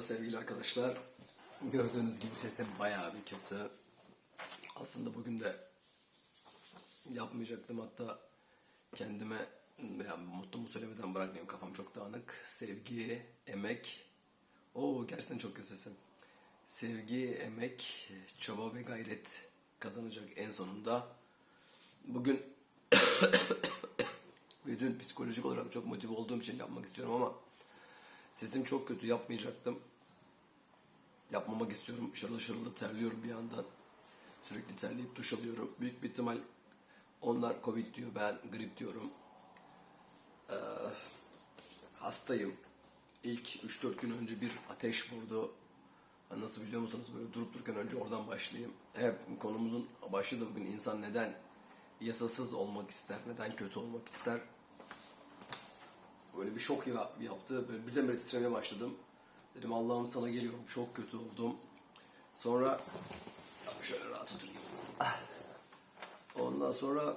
Merhaba sevgili arkadaşlar. Gördüğünüz gibi sesim bayağı bir kötü. Aslında bugün de yapmayacaktım hatta kendime yani mutlu mu söylemeden bırakmayayım kafam çok dağınık. Sevgi, emek. Oo gerçekten çok kötü sesim. Sevgi, emek, çaba ve gayret kazanacak en sonunda. Bugün ve dün psikolojik olarak çok motive olduğum için yapmak istiyorum ama sesim çok kötü yapmayacaktım. Yapmamak istiyorum. Şırıl şırıl da terliyorum bir yandan. Sürekli terleyip duş alıyorum. Büyük bir ihtimal onlar Covid diyor, ben grip diyorum. Ee, hastayım. İlk 3-4 gün önce bir ateş vurdu. Nasıl biliyor musunuz? Böyle durup dururken önce oradan başlayayım. Hep konumuzun başı da bugün insan neden yasasız olmak ister, neden kötü olmak ister? Böyle bir şok ya- yaptı. Böyle birdenbire titremeye başladım. Dedim Allah'ım sana geliyorum. Çok kötü oldum. Sonra şöyle rahat oturayım. Ondan sonra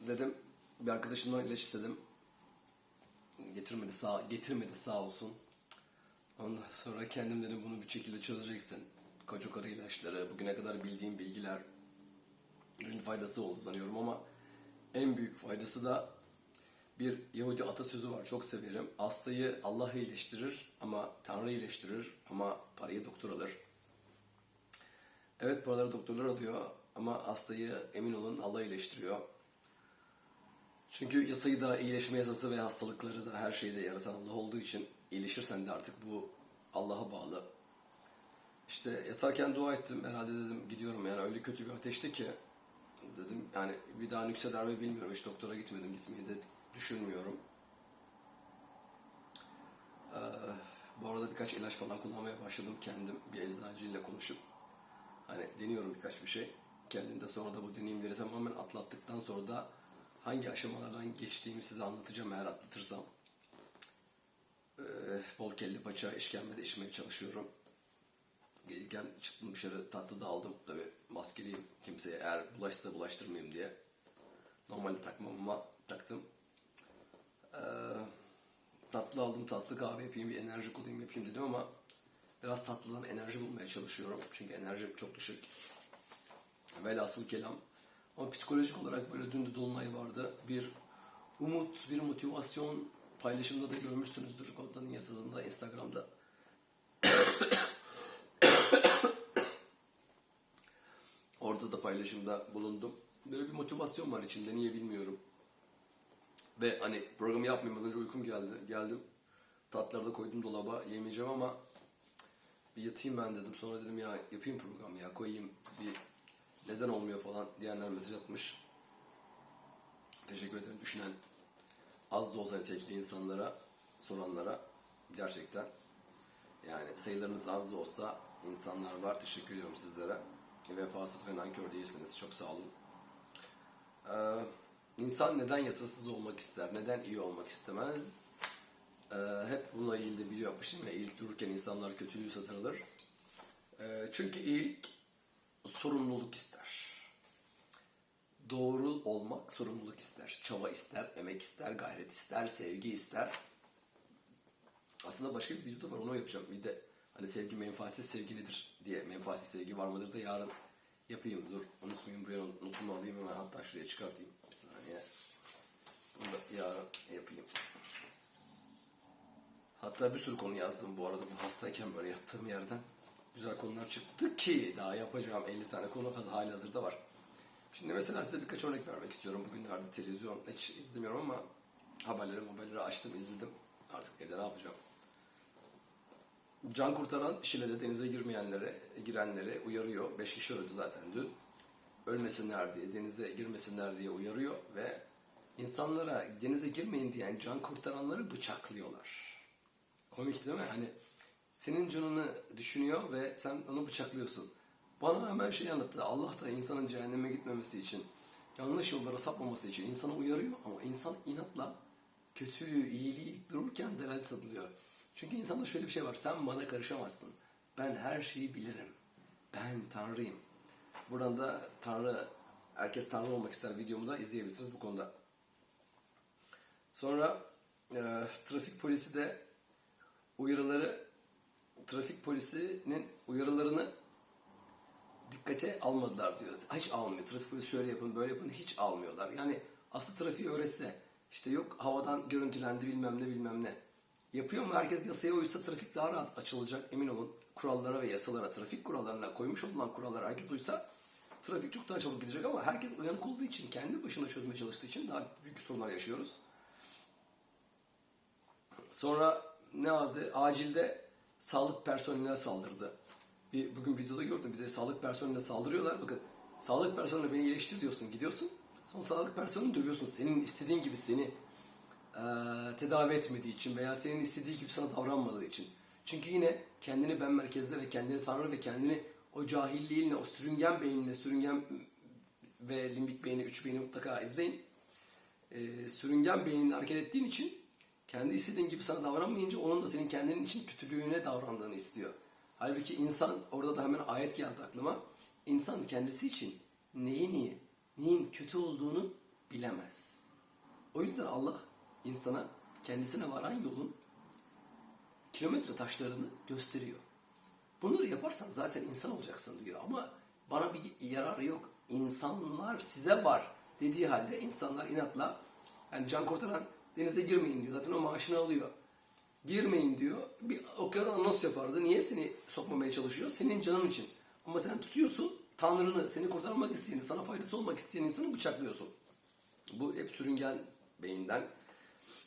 dedim bir arkadaşımdan ilaç istedim. Getirmedi sağ getirmedi sağ olsun. Ondan sonra kendim dedim bunu bir şekilde çözeceksin. Koca karı ilaçları, bugüne kadar bildiğim bilgiler faydası oldu sanıyorum ama en büyük faydası da bir Yahudi atasözü var çok severim. Hastayı Allah iyileştirir ama Tanrı iyileştirir ama parayı doktor alır. Evet paraları doktorlar alıyor ama hastayı emin olun Allah iyileştiriyor. Çünkü yasayı da iyileşme yasası ve hastalıkları da her şeyi de yaratan Allah olduğu için iyileşirsen de artık bu Allah'a bağlı. İşte yatarken dua ettim herhalde dedim gidiyorum yani öyle kötü bir ateşti ki dedim yani bir daha nükseder mi bilmiyorum hiç doktora gitmedim gitmeyi de düşünmüyorum. Ee, bu arada birkaç ilaç falan kullanmaya başladım kendim bir eczacıyla konuşup. Hani deniyorum birkaç bir şey. Kendim de sonra da bu deneyimleri tamamen atlattıktan sonra da hangi aşamalardan geçtiğimi size anlatacağım eğer atlatırsam. Ee, bol kelle paça işkembe de içmeye çalışıyorum. Gelirken çıktım dışarı tatlı da aldım. Tabi maskeliyim kimseye eğer bulaşsa bulaştırmayayım diye. Normalde takmam ama taktım. Ee, tatlı aldım tatlı kahve yapayım bir enerji olayım yapayım dedim ama biraz tatlıdan enerji bulmaya çalışıyorum. Çünkü enerjim çok düşük. Velhasıl kelam. Ama psikolojik olarak böyle dün de Dolunay vardı. Bir umut, bir motivasyon paylaşımda da görmüşsünüzdür. Koddanın yasasında Instagram'da. Orada da paylaşımda bulundum. Böyle bir motivasyon var içimde niye bilmiyorum. Ve hani programı yapmayayım önce uykum geldi. Geldim. Tatlıları da koydum dolaba. Yemeyeceğim ama bir yatayım ben dedim. Sonra dedim ya yapayım program ya koyayım bir neden olmuyor falan diyenler mesaj atmış. Teşekkür ederim düşünen az da olsa nitelikli insanlara soranlara gerçekten yani sayılarınız az da olsa insanlar var. Teşekkür ediyorum sizlere. Vefasız ve nankör değilsiniz. Çok sağ olun. Ee, insan neden yasasız olmak ister? Neden iyi olmak istemez? Ee, hep bununla ilgili de video yapmıştım ya. İyilik dururken insanlar kötülüğü satın alır. Ee, çünkü iyilik sorumluluk ister. Doğru olmak sorumluluk ister. Çaba ister, emek ister, gayret ister, sevgi ister. Aslında başka bir video da var onu yapacağım. Bir de hani sevgi menfaatsiz sevgi nedir diye menfaatsiz sevgi var mıdır da yarın yapayım. Dur unutmayayım buraya notumu alayım hemen hatta şuraya çıkartayım. Bir saniye. Bunu da yarın yapayım. Hatta bir sürü konu yazdım bu arada bu hastayken böyle yattığım yerden. Güzel konular çıktı ki daha yapacağım 50 tane konu hali hazırda var. Şimdi mesela size birkaç örnek vermek istiyorum. Bugünlerde televizyon hiç izlemiyorum ama haberleri haberleri açtım izledim. Artık evde ne yapacağım? Can kurtaran Şile'de denize girmeyenlere, girenlere uyarıyor. Beş kişi öldü zaten dün. Ölmesinler diye, denize girmesinler diye uyarıyor ve insanlara denize girmeyin diyen can kurtaranları bıçaklıyorlar. Komik değil mi? Hani senin canını düşünüyor ve sen onu bıçaklıyorsun. Bana hemen şey anlattı. Allah da insanın cehenneme gitmemesi için, yanlış yollara sapmaması için insanı uyarıyor ama insan inatla kötülüğü, iyiliği dururken delalet satılıyor. Çünkü insanda şöyle bir şey var. Sen bana karışamazsın. Ben her şeyi bilirim. Ben Tanrıyım. Buradan da Tanrı, herkes Tanrı olmak ister videomu da izleyebilirsiniz bu konuda. Sonra e, trafik polisi de uyarıları trafik polisinin uyarılarını dikkate almadılar diyor. Hiç almıyor. Trafik polisi şöyle yapın, böyle yapın hiç almıyorlar. Yani aslında trafiği öğretse işte yok havadan görüntülendi bilmem ne bilmem ne. Yapıyor mu herkes yasaya uysa trafik daha rahat açılacak emin olun. Kurallara ve yasalara, trafik kurallarına koymuş olan kurallara herkes uysa trafik çok daha çabuk gidecek ama herkes uyanık olduğu için, kendi başına çözmeye çalıştığı için daha büyük sorunlar yaşıyoruz. Sonra ne vardı? Acilde sağlık personeline saldırdı. Bir, bugün videoda gördüm. Bir de sağlık personeline saldırıyorlar. Bakın sağlık personeline beni iyileştir diyorsun. Gidiyorsun. Sonra sağlık personelini dövüyorsun. Senin istediğin gibi seni eee, tedavi etmediği için veya senin istediği gibi sana davranmadığı için. Çünkü yine kendini ben merkezde ve kendini tanrı ve kendini o cahilliğinle, o sürüngen beyninle, sürüngen ve limbik beyni, üç beyni mutlaka izleyin. Eee, sürüngen beyninle hareket ettiğin için kendi istediğin gibi sana davranmayınca onun da senin kendinin için kötülüğüne davrandığını istiyor. Halbuki insan, orada da hemen ayet geldi aklıma. İnsan kendisi için neyi niye, neyin kötü olduğunu bilemez. O yüzden Allah insana kendisine varan yolun kilometre taşlarını gösteriyor. Bunları yaparsan zaten insan olacaksın diyor ama bana bir yararı yok. İnsanlar size var dediği halde insanlar inatla yani can kurtaran denize girmeyin diyor. Zaten o maaşını alıyor. Girmeyin diyor. Bir okyanus anons yapardı. Niye seni sokmamaya çalışıyor? Senin canın için. Ama sen tutuyorsun Tanrı'nı, seni kurtarmak isteyeni, sana faydası olmak isteyen insanı bıçaklıyorsun. Bu hep sürüngen beyinden.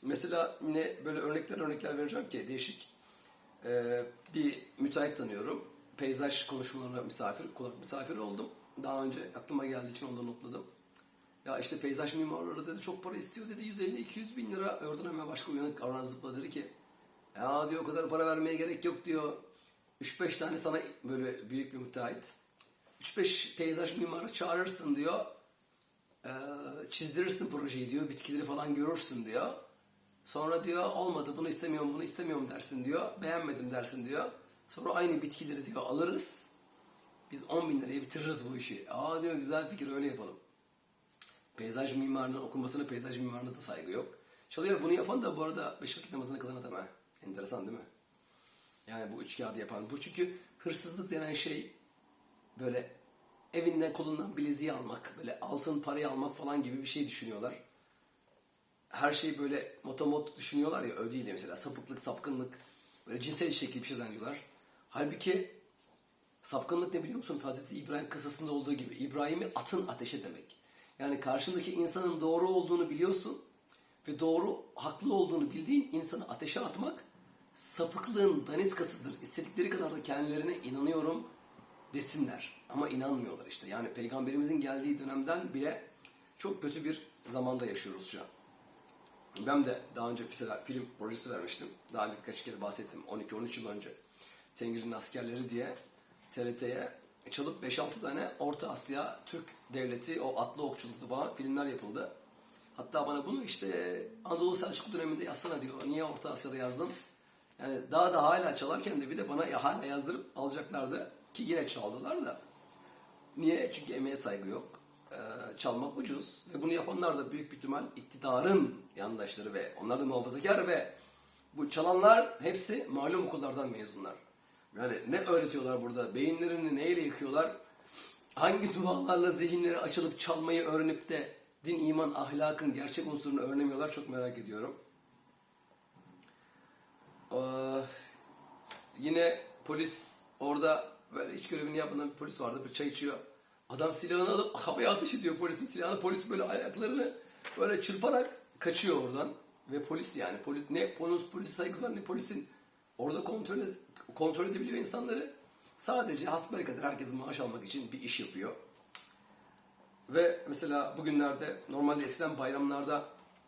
Mesela yine böyle örnekler örnekler vereceğim ki değişik. Ee, bir müteahhit tanıyorum. Peyzaj konuşmalarına misafir, kulak misafiri oldum. Daha önce aklıma geldiği için ondan notladım. Ya işte peyzaj mimarları dedi çok para istiyor dedi 150-200 bin lira. Oradan hemen başka uyanık arana zıpla dedi ki ya diyor o kadar para vermeye gerek yok diyor. 3-5 tane sana böyle büyük bir müteahhit. 3-5 peyzaj mimarı çağırırsın diyor. Ee, çizdirirsin projeyi diyor. Bitkileri falan görürsün diyor. Sonra diyor olmadı bunu istemiyorum bunu istemiyorum dersin diyor. Beğenmedim dersin diyor. Sonra aynı bitkileri diyor alırız. Biz 10 bin liraya bitiririz bu işi. Aa diyor güzel fikir öyle yapalım. Peyzaj mimarının okunmasına peyzaj mimarına da saygı yok. Çalıyor bunu yapan da bu arada beş vakit namazını kılan adam ha. Enteresan değil mi? Yani bu üç kağıdı yapan. Bu çünkü hırsızlık denen şey böyle evinden kolundan bileziği almak, böyle altın parayı almak falan gibi bir şey düşünüyorlar. Her şey böyle motomot düşünüyorlar ya öyle değil mesela sapıklık, sapkınlık, böyle cinsel şekli bir şey zannediyorlar. Halbuki sapkınlık ne biliyor musunuz? Hazreti İbrahim kısasında olduğu gibi İbrahim'i atın ateşe demek. Yani karşındaki insanın doğru olduğunu biliyorsun ve doğru, haklı olduğunu bildiğin insanı ateşe atmak sapıklığın daniskasıdır. İstedikleri kadar da kendilerine inanıyorum desinler. Ama inanmıyorlar işte. Yani peygamberimizin geldiği dönemden bile çok kötü bir zamanda yaşıyoruz şu an. Ben de daha önce film projesi vermiştim. Daha önce birkaç kere bahsettim. 12-13 yıl önce. Tengri'nin askerleri diye TRT'ye çalıp 5-6 tane Orta Asya Türk devleti o atlı okçuluklu falan filmler yapıldı. Hatta bana bunu işte Anadolu Selçuklu döneminde yazsana diyor. Niye Orta Asya'da yazdın? Yani daha da hala çalarken de bir de bana ya hala yazdırıp alacaklardı. Ki yine çaldılar da. Niye? Çünkü emeğe saygı yok. Ee, çalmak ucuz. Ve bunu yapanlar da büyük bir ihtimal iktidarın yandaşları ve onlar da muhafazakar ve bu çalanlar hepsi malum okullardan mezunlar. Yani ne öğretiyorlar burada? Beyinlerini neyle yıkıyorlar? Hangi dualarla zihinleri açılıp çalmayı öğrenip de din, iman, ahlakın gerçek unsurunu öğrenemiyorlar çok merak ediyorum. Ee, yine polis orada böyle hiç görevini yapmadan bir polis vardı. Bir çay içiyor. Adam silahını alıp havaya ateş ediyor polisin silahını. Polis böyle ayaklarını böyle çırparak kaçıyor oradan. Ve polis yani polis ne polis polis saygısı ne polisin orada kontrol kontrol edebiliyor insanları. Sadece hasbelkader herkesin maaş almak için bir iş yapıyor. Ve mesela bugünlerde normalde eskiden bayramlarda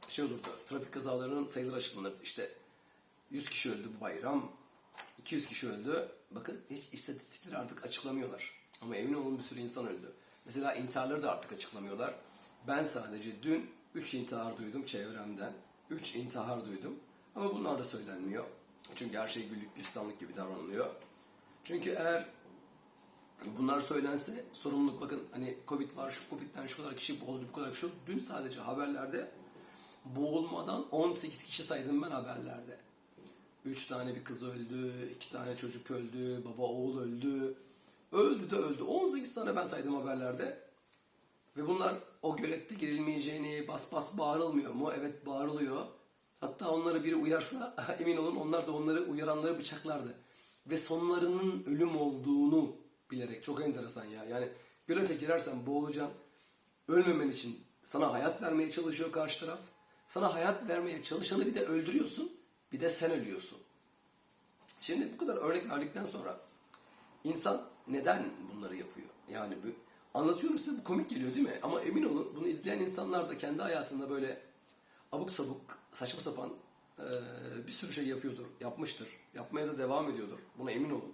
şey olurdu. Trafik kazalarının sayıları açıklanır. İşte 100 kişi öldü bu bayram. 200 kişi öldü. Bakın hiç istatistikleri artık açıklamıyorlar. Ama emin olun bir sürü insan öldü. Mesela intiharları da artık açıklamıyorlar. Ben sadece dün 3 intihar duydum çevremden. 3 intihar duydum. Ama bunlar da söylenmiyor. Çünkü her şey güllük gülistanlık gibi davranılıyor. Çünkü eğer bunlar söylense sorumluluk bakın hani Covid var, şu Covid'den şu kadar kişi boğuldu, bu kadar kişi. Dün sadece haberlerde boğulmadan 18 kişi saydım ben haberlerde. Üç tane bir kız öldü, iki tane çocuk öldü, baba oğul öldü. Öldü de öldü. 18 tane ben saydım haberlerde. Ve bunlar o gölette girilmeyeceğini bas bas bağırılmıyor mu? Evet bağırılıyor. Hatta onları biri uyarsa emin olun onlar da onları uyaranları bıçaklardı. Ve sonlarının ölüm olduğunu bilerek çok enteresan ya. Yani gölete girersen boğulacaksın. Ölmemen için sana hayat vermeye çalışıyor karşı taraf. Sana hayat vermeye çalışanı bir de öldürüyorsun. Bir de sen ölüyorsun. Şimdi bu kadar örnek verdikten sonra insan neden bunları yapıyor? Yani bu, anlatıyorum size bu komik geliyor değil mi? Ama emin olun bunu izleyen insanlar da kendi hayatında böyle abuk sabuk, saçma sapan eee, bir sürü şey yapıyordur, yapmıştır. Yapmaya da devam ediyordur. Buna emin olun.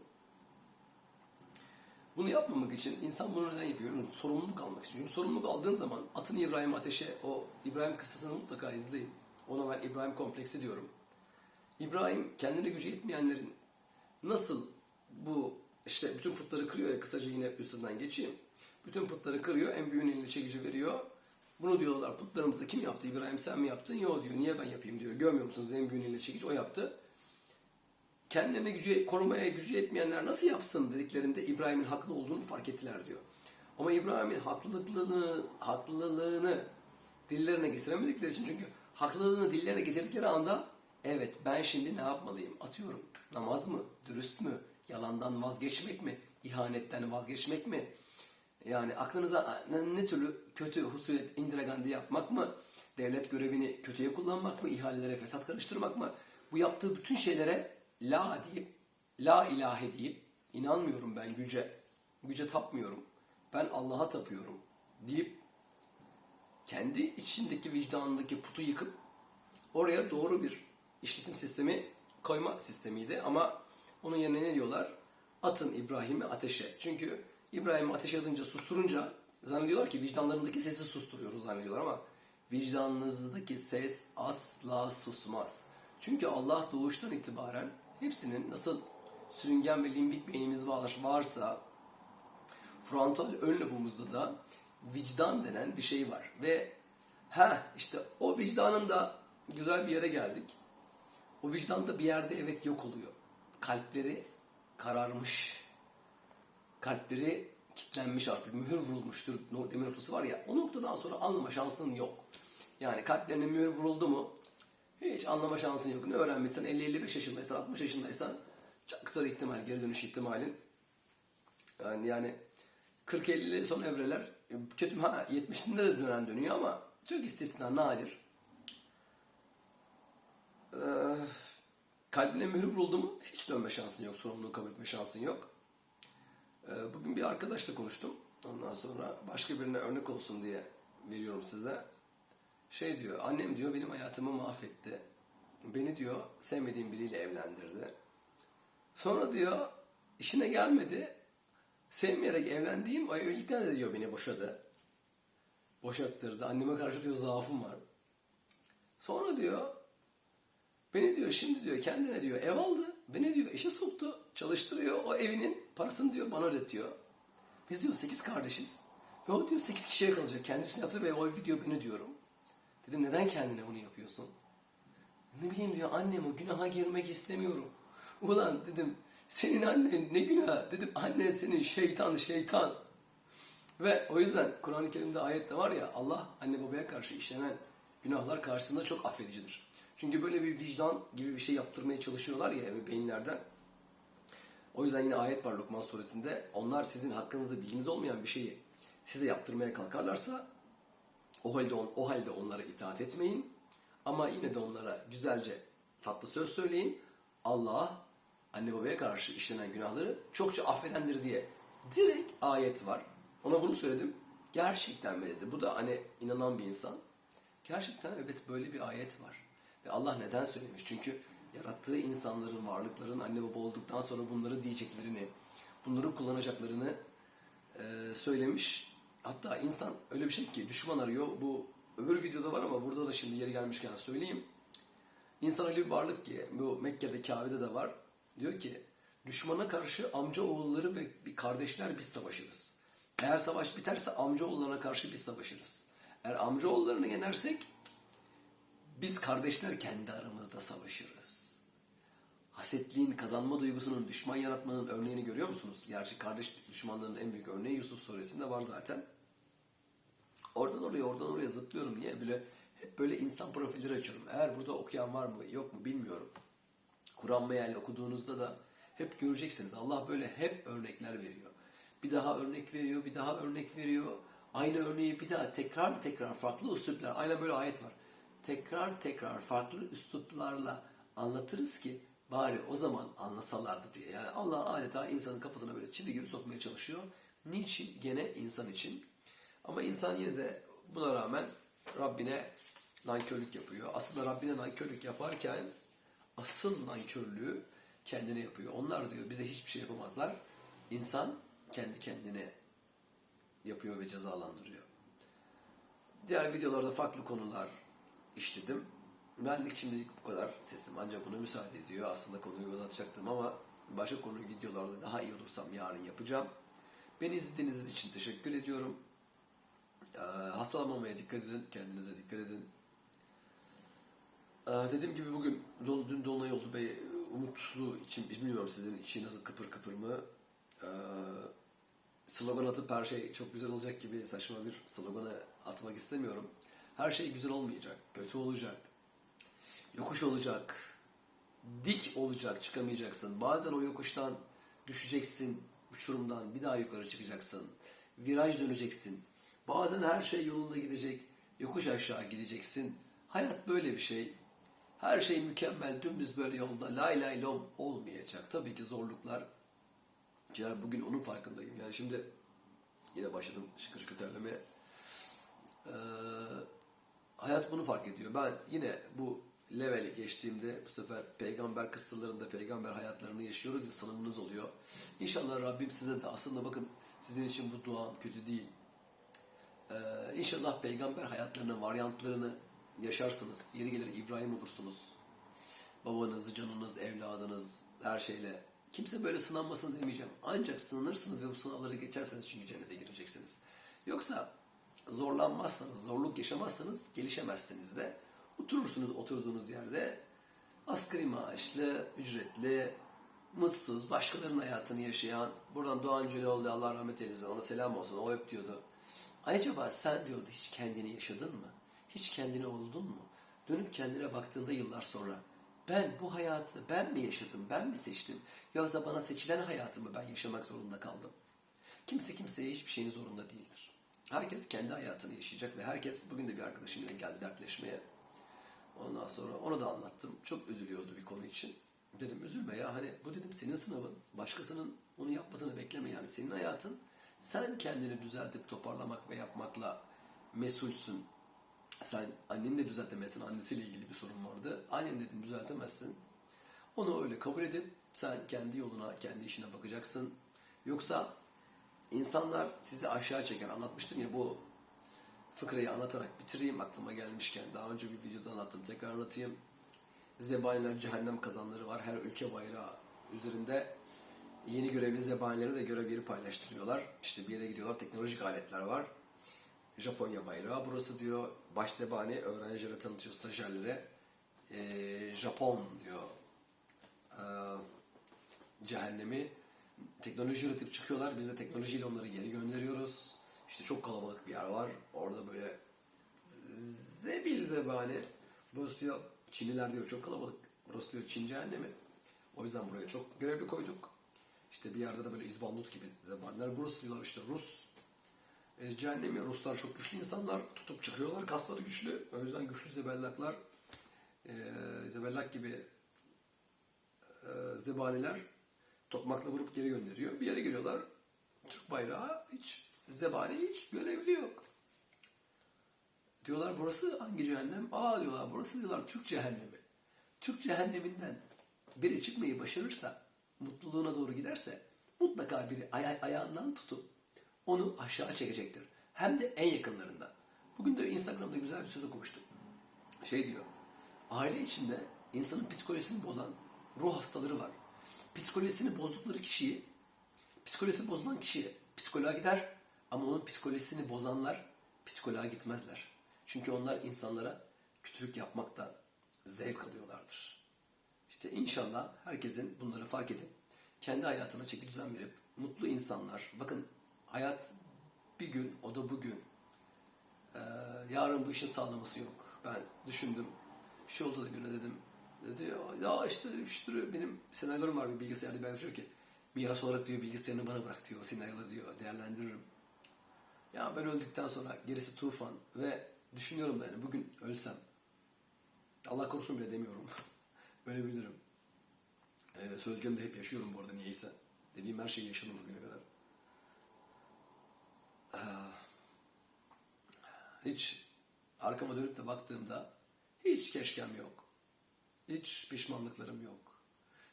Bunu yapmamak için insan bunu neden yapıyor? Sorumluluk almak için. Çünkü sorumluluk aldığın zaman atın İbrahim Ateş'e o İbrahim kıssasını mutlaka izleyin. Ona ben İbrahim kompleksi diyorum. İbrahim kendine gücü yetmeyenlerin nasıl bu işte bütün putları kırıyor ya kısaca yine üstünden geçeyim. Bütün putları kırıyor, en büyüğün eline çekici veriyor. Bunu diyorlar putlarımızı kim yaptı? İbrahim sen mi yaptın? Yok diyor. Niye ben yapayım diyor. Görmüyor musunuz en büyüğün eline çekici o yaptı. Kendini gücü, korumaya gücü yetmeyenler nasıl yapsın dediklerinde İbrahim'in haklı olduğunu fark ettiler diyor. Ama İbrahim'in haklılığını, haklılığını dillerine getiremedikleri için çünkü haklılığını dillerine getirdikleri anda evet ben şimdi ne yapmalıyım? Atıyorum namaz mı? Dürüst mü? Yalandan vazgeçmek mi? İhanetten vazgeçmek mi? Yani aklınıza ne türlü kötü husulet indiragandi yapmak mı? Devlet görevini kötüye kullanmak mı? İhalelere fesat karıştırmak mı? Bu yaptığı bütün şeylere la deyip, la ilahe deyip, inanmıyorum ben güce, güce tapmıyorum, ben Allah'a tapıyorum deyip kendi içindeki vicdanındaki putu yıkıp oraya doğru bir işletim sistemi koyma sistemiydi ama onun yerine ne diyorlar? Atın İbrahim'i ateşe. Çünkü İbrahim'i ateşe atınca, susturunca zannediyorlar ki vicdanlarındaki sesi susturuyoruz zannediyorlar ama vicdanınızdaki ses asla susmaz. Çünkü Allah doğuştan itibaren hepsinin nasıl sürüngen ve limbik beynimiz var, varsa frontal ön lobumuzda da vicdan denen bir şey var. Ve ha işte o vicdanın da güzel bir yere geldik. O vicdan da bir yerde evet yok oluyor. Kalpleri kararmış. Kalpleri kitlenmiş artık. Mühür vurulmuştur. Demir noktası var ya. O noktadan sonra anlama şansın yok. Yani kalplerine mühür vuruldu mu hiç anlama şansın yok. Ne öğrenmişsen 50-55 yaşındaysan, 60 yaşındaysan çok kısa ihtimal, geri dönüş ihtimalin. Yani, yani 40-50'li son evreler e, kötü ha 70'inde de dönen dönüyor ama çok istisna nadir. Ee, kalbine mühür vuruldu mu hiç dönme şansın yok, sorumluluğu kabul etme şansın yok. Ee, bugün bir arkadaşla konuştum. Ondan sonra başka birine örnek olsun diye veriyorum size. Şey diyor, annem diyor benim hayatımı mahvetti. Beni diyor sevmediğim biriyle evlendirdi. Sonra diyor işine gelmedi. Sevmeyerek evlendiğim o evlilikten de diyor beni boşadı. Boşattırdı. Anneme karşı diyor zaafım var. Sonra diyor beni diyor şimdi diyor kendine diyor ev aldı. Beni diyor işe soktu. Çalıştırıyor. O evinin parasını diyor bana ödetiyor. Biz diyor sekiz kardeşiz. Ve o diyor sekiz kişiye kalacak. Kendisine yaptı ve o evi diyor beni diyorum. Dedim neden kendine bunu yapıyorsun? Ne bileyim diyor annem o günaha girmek istemiyorum. Ulan dedim senin annen ne günah? Dedim annen senin şeytan şeytan. Ve o yüzden Kur'an-ı Kerim'de ayette var ya Allah anne babaya karşı işlenen günahlar karşısında çok affedicidir. Çünkü böyle bir vicdan gibi bir şey yaptırmaya çalışıyorlar ya beyinlerden. O yüzden yine ayet var Lokman suresinde. Onlar sizin hakkınızda bilginiz olmayan bir şeyi size yaptırmaya kalkarlarsa o halde, on, o halde onlara itaat etmeyin. Ama yine de onlara güzelce tatlı söz söyleyin. Allah anne babaya karşı işlenen günahları çokça affedendir diye direkt ayet var. Ona bunu söyledim. Gerçekten mi dedi. Bu da hani inanan bir insan. Gerçekten evet böyle bir ayet var. Ve Allah neden söylemiş? Çünkü yarattığı insanların, varlıkların anne baba olduktan sonra bunları diyeceklerini, bunları kullanacaklarını e, söylemiş. Hatta insan öyle bir şey ki düşman arıyor. Bu öbür videoda var ama burada da şimdi yeri gelmişken söyleyeyim. İnsan öyle bir varlık ki bu Mekke'de Kabe'de de var. Diyor ki düşmana karşı amca oğulları ve bir kardeşler biz savaşırız. Eğer savaş biterse amca oğullarına karşı biz savaşırız. Eğer amca oğullarını yenersek biz kardeşler kendi aramızda savaşırız. hasetliğin, kazanma duygusunun, düşman yaratmanın örneğini görüyor musunuz? Gerçi kardeş düşmanlığının en büyük örneği Yusuf suresinde var zaten. Oradan oraya, oradan oraya zıplıyorum. Niye? Böyle hep böyle insan profilleri açıyorum. Eğer burada okuyan var mı, yok mu bilmiyorum. Kur'an meali okuduğunuzda da hep göreceksiniz. Allah böyle hep örnekler veriyor. Bir daha örnek veriyor, bir daha örnek veriyor. Aynı örneği bir daha tekrar tekrar farklı üsluplar. Aynen böyle ayet var. Tekrar tekrar farklı üsluplarla anlatırız ki bari o zaman anlasalardı diye. Yani Allah adeta insanın kafasına böyle çivi gibi sokmaya çalışıyor. Niçin? Gene insan için. Ama insan yine de buna rağmen Rabbine nankörlük yapıyor. Aslında Rabbine nankörlük yaparken asıl nankörlüğü kendine yapıyor. Onlar diyor bize hiçbir şey yapamazlar. İnsan kendi kendine yapıyor ve cezalandırıyor. Diğer videolarda farklı konular işledim. Benlik şimdilik bu kadar. Sesim ancak buna müsaade ediyor. Aslında konuyu uzatacaktım ama başka konu videolarda daha iyi olursam yarın yapacağım. Beni izlediğiniz için teşekkür ediyorum. Ee, hastalanmamaya dikkat edin. Kendinize dikkat edin. Ee, dediğim gibi bugün dün dolunay oldu ve umutlu için bilmiyorum sizin için nasıl kıpır kıpır mı. Ee, slogan atıp her şey çok güzel olacak gibi saçma bir sloganı atmak istemiyorum. Her şey güzel olmayacak, kötü olacak, yokuş olacak, dik olacak, çıkamayacaksın. Bazen o yokuştan düşeceksin, uçurumdan bir daha yukarı çıkacaksın. Viraj döneceksin. Bazen her şey yolunda gidecek, yokuş aşağı gideceksin. Hayat böyle bir şey. Her şey mükemmel, dümdüz böyle yolda lay lay lom olmayacak. Tabii ki zorluklar. Ya bugün onun farkındayım. Yani şimdi yine başladım şıkır şıkır terlemeye. Ee, hayat bunu fark ediyor. Ben yine bu leveli geçtiğimde bu sefer peygamber kıssalarında peygamber hayatlarını yaşıyoruz ya sınavınız oluyor. İnşallah Rabbim size de aslında bakın sizin için bu duam kötü değil. Ee, inşallah peygamber hayatlarının varyantlarını yaşarsınız. Yeri gelir İbrahim olursunuz. Babanız, canınız, evladınız, her şeyle. Kimse böyle sınanmasın demeyeceğim. Ancak sınanırsınız ve bu sınavları geçerseniz çünkü cennete gireceksiniz. Yoksa zorlanmazsanız, zorluk yaşamazsanız gelişemezsiniz de. Oturursunuz oturduğunuz yerde asgari maaşlı, ücretli, mutsuz, başkalarının hayatını yaşayan, buradan Doğan Cöloğlu Allah rahmet eylesin, ona selam olsun, o hep diyordu. Acaba sen diyordu hiç kendini yaşadın mı? Hiç kendini oldun mu? Dönüp kendine baktığında yıllar sonra ben bu hayatı ben mi yaşadım, ben mi seçtim? Yoksa bana seçilen hayatımı ben yaşamak zorunda kaldım? Kimse kimseye hiçbir şeyin zorunda değildir. Herkes kendi hayatını yaşayacak ve herkes bugün de bir arkadaşım yine geldi dertleşmeye. Ondan sonra onu da anlattım. Çok üzülüyordu bir konu için. Dedim üzülme ya hani bu dedim senin sınavın. Başkasının onu yapmasını bekleme yani. Senin hayatın sen kendini düzeltip toparlamak ve yapmakla mesulsün. Sen anneni de düzeltemezsin. Annesiyle ilgili bir sorun vardı. Annen dedim düzeltemezsin. Onu öyle kabul edip sen kendi yoluna, kendi işine bakacaksın. Yoksa insanlar sizi aşağı çeker. Anlatmıştım ya bu fıkrayı anlatarak bitireyim aklıma gelmişken. Daha önce bir videoda anlattım. Tekrar anlatayım. Zebaniler cehennem kazanları var. Her ülke bayrağı üzerinde yeni görevli zebanilere de görev yeri paylaştırıyorlar. İşte bir yere gidiyorlar. Teknolojik aletler var. Japonya bayrağı. Burası diyor baş zebani öğrencilere tanıtıyor stajyerlere. Ee, Japon diyor ee, cehennemi. Teknoloji üretip çıkıyorlar. Biz de teknolojiyle onları geri gönderiyoruz. İşte çok kalabalık bir yer var. Orada böyle zebil zebani. Burası diyor Çinliler diyor çok kalabalık. Burası diyor Çin cehennemi. O yüzden buraya çok görevli koyduk. İşte bir yerde de böyle izbandut gibi zebaniler. Burası diyorlar işte Rus e, cehennemi. Ruslar çok güçlü insanlar. Tutup çıkıyorlar. Kasları güçlü. O yüzden güçlü zebellaklar e, zebellak gibi e, zebaniler tokmakla vurup geri gönderiyor. Bir yere geliyorlar. Türk bayrağı hiç zebani hiç görevli yok. Diyorlar burası hangi cehennem? Aa diyorlar burası diyorlar Türk cehennemi. Türk cehenneminden biri çıkmayı başarırsa, mutluluğuna doğru giderse mutlaka biri aya- ayağından tutup onu aşağı çekecektir. Hem de en yakınlarından. Bugün de Instagram'da güzel bir söz okumuştum. Şey diyor, aile içinde insanın psikolojisini bozan ruh hastaları var. Psikolojisini bozdukları kişiyi, psikolojisi bozulan kişi psikoloğa gider ama onun psikolojisini bozanlar psikoloğa gitmezler. Çünkü onlar insanlara kötülük yapmaktan zevk alıyorlardır. İşte inşallah herkesin bunları fark edip kendi hayatına çeki düzen verip mutlu insanlar. Bakın hayat bir gün, o da bugün. Ee, yarın bu işin sağlaması yok. Ben düşündüm. Bir şey oldu da birine dedim. Dedi ya işte işte benim senaryolarım var bir bilgisayarda ben diyor ki miras olarak diyor bilgisayarını bana bırak diyor senaryoları diyor değerlendiririm. Ya ben öldükten sonra gerisi tufan ve düşünüyorum da yani bugün ölsem Allah korusun bile demiyorum. Ölebilirim. Ee, söylediklerimi de hep yaşıyorum bu arada niyeyse. Dediğim her şeyi yaşadım bugüne kadar. Ah. Hiç arkama dönüp de baktığımda hiç keşkem yok. Hiç pişmanlıklarım yok.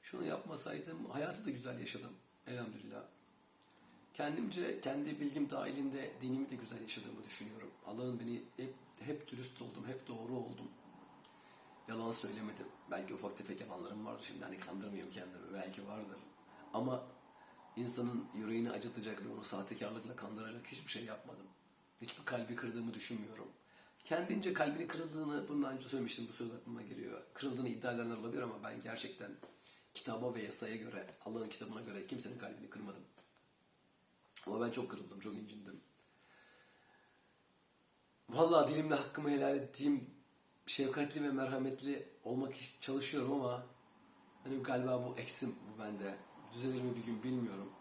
Şunu yapmasaydım hayatı da güzel yaşadım. Elhamdülillah. Kendimce kendi bilgim dahilinde dinimi de güzel yaşadığımı düşünüyorum. Allah'ın beni hep, hep dürüst oldum, hep doğru oldum. Yalan söylemedim. Belki ufak tefek yalanlarım vardır şimdi hani kandırmayayım kendimi. Belki vardır. Ama insanın yüreğini acıtacak ve onu sahtekarlıkla kandıracak hiçbir şey yapmadım. Hiçbir kalbi kırdığımı düşünmüyorum. Kendince kalbini kırıldığını bundan önce söylemiştim bu söz aklıma geliyor. Kırıldığını iddia edenler olabilir ama ben gerçekten kitaba ve yasaya göre, Allah'ın kitabına göre kimsenin kalbini kırmadım. Ama ben çok kırıldım, çok incindim. Vallahi dilimle hakkımı helal ettiğim şefkatli ve merhametli olmak çalışıyorum ama hani galiba bu eksim bu bende. Düzelir mi bir gün bilmiyorum.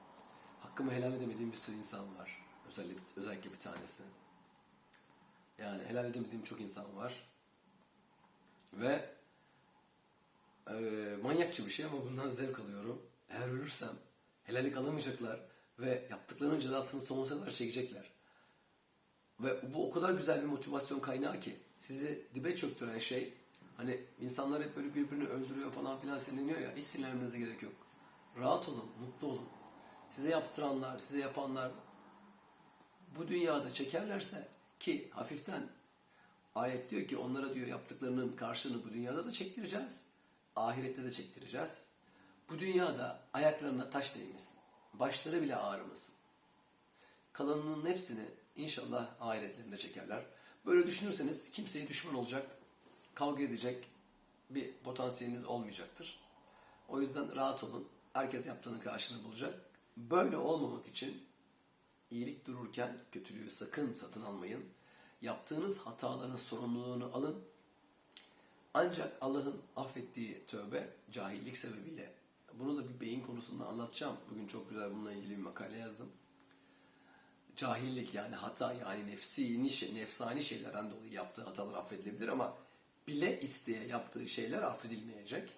Hakkımı helal edemediğim bir sürü insan var. Özellikle, özellikle bir tanesi. Yani helal edemediğim çok insan var. Ve e, manyakça bir şey ama bundan zevk alıyorum. Eğer ölürsem helallik alamayacaklar ve yaptıklarının cezasını sonsuza kadar çekecekler. Ve bu o kadar güzel bir motivasyon kaynağı ki sizi dibe çöktüren şey hani insanlar hep böyle birbirini öldürüyor falan filan sinirleniyor ya hiç sinirlenmenize gerek yok. Rahat olun, mutlu olun. Size yaptıranlar, size yapanlar bu dünyada çekerlerse ki hafiften ayet diyor ki onlara diyor yaptıklarının karşılığını bu dünyada da çektireceğiz. Ahirette de çektireceğiz. Bu dünyada ayaklarına taş değmesin. Başları bile ağrımasın. Kalanının hepsini inşallah ahiretlerinde çekerler. Böyle düşünürseniz kimseye düşman olacak, kavga edecek bir potansiyeliniz olmayacaktır. O yüzden rahat olun. Herkes yaptığının karşılığını bulacak. Böyle olmamak için iyilik dururken kötülüğü sakın satın almayın. Yaptığınız hataların sorumluluğunu alın. Ancak Allah'ın affettiği tövbe cahillik sebebiyle. Bunu da bir beyin konusunda anlatacağım. Bugün çok güzel bununla ilgili bir makale yazdım. Cahillik yani hata yani nefsini, şey- nefsani şeylerden dolayı yaptığı hatalar affedilebilir ama bile isteye yaptığı şeyler affedilmeyecek.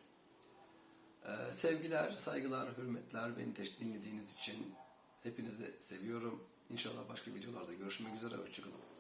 Ee, sevgiler, saygılar, hürmetler beni dinlediğiniz için hepinizi seviyorum. İnşallah başka videolarda görüşmek üzere. Hoşçakalın.